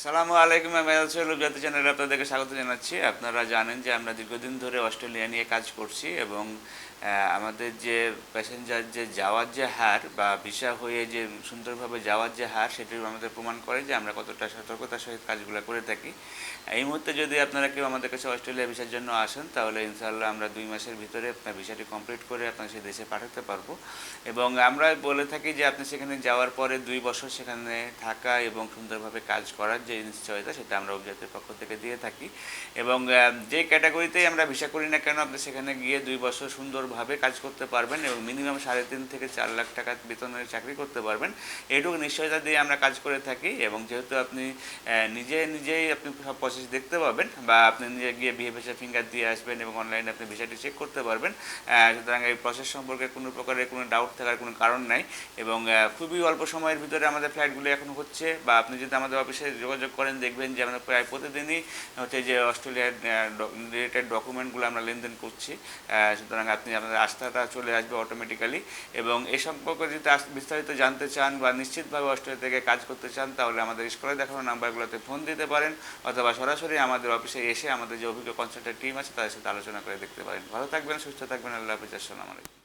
আসসালামু আলাইকুম আমি আলসুল জাতি চ্যানেলে আপনাদেরকে স্বাগত জানাচ্ছি। আপনারা জানেন যে আমরা দীর্ঘদিন ধরে অস্ট্রেলিয়া নিয়ে কাজ করছি এবং আমাদের যে প্যাসেঞ্জার যে যাওয়ার যে হার বা ভিসা হয়ে যে সুন্দরভাবে যাওয়ার যে হার সেটি আমাদের প্রমাণ করে যে আমরা কতটা সতর্কতার সহিত কাজগুলো করে থাকি। এই মুহূর্তে যদি আপনারা কেউ আমাদের কাছে অস্ট্রেলিয়া ভিসার জন্য আসেন, তাহলে ইনশাল্লাহ আমরা দুই মাসের ভিতরে আপনার ভিসাটি কমপ্লিট করে আপনার সেই দেশে পাঠাতে পারব। এবং আমরা বলে থাকি যে আপনি সেখানে যাওয়ার পরে দুই বছর সেখানে থাকা এবং সুন্দরভাবে কাজ করার যে নিশ্চয়তা সেটা আমরা অভিজাতের পক্ষ থেকে দিয়ে থাকি। এবং যে ক্যাটাগরিতেই আমরা ভিসা করি না কেন, আপনি সেখানে গিয়ে দুই বছর সুন্দরভাবে কাজ করতে পারবেন এবং মিনিমাম সাড়ে তিন থেকে চার লাখ টাকা বেতনের চাকরি করতে পারবেন। এইটুকু নিশ্চয়তা দিয়ে আমরা কাজ করে থাকি এবং যেহেতু আপনি নিজে নিজেই আপনি সব প্রসেস দেখতে পাবেন বা আপনি নিজে গিয়ে বিয়ে ভিসা ফিঙ্গার দিয়ে আসবেন এবং অনলাইনে আপনি ভিসাটি চেক করতে পারবেন সুতরাং এই প্রসেস সম্পর্কে কোনো প্রকারের কোনো ডাউট থাকার কোনো কারণ নাই। এবং খুবই অল্প সময়ের ভিতরে আমাদের ফ্লাইটগুলো এখন হচ্ছে বা আপনি যদি আমাদের অফিসে যোগাযোগ করেন, দেখবেন যে আমরা প্রায় প্রতিদিনই হচ্ছে যে অস্ট্রেলিয়ার রিলেটেড ডকুমেন্টগুলো আমরা লেনদেন করছি। সুতরাং আপনি আপনাদের আস্থাটা চলে আসবে অটোমেটিক্যালি এবং এ সম্পর্কে যদি বিস্তারিত জানতে চান বা নিশ্চিতভাবে অস্ট্রেলিয়া থেকে কাজ করতে চান, তাহলে আমাদের স্কুলে দেখানো নাম্বারগুলোতে ফোন দিতে পারেন অথবা সরাসরি আমাদের অফিসে এসে আমাদের যে অভিজ্ঞ কনসাল্টেন্ট টিম আছে, তাদের সাথে আলোচনা করে দেখতে পারেন। ভালো থাকবেন, সুস্থ থাকবেন, আল্লাহ হাফিজ, আসসালামু আলাইকুম।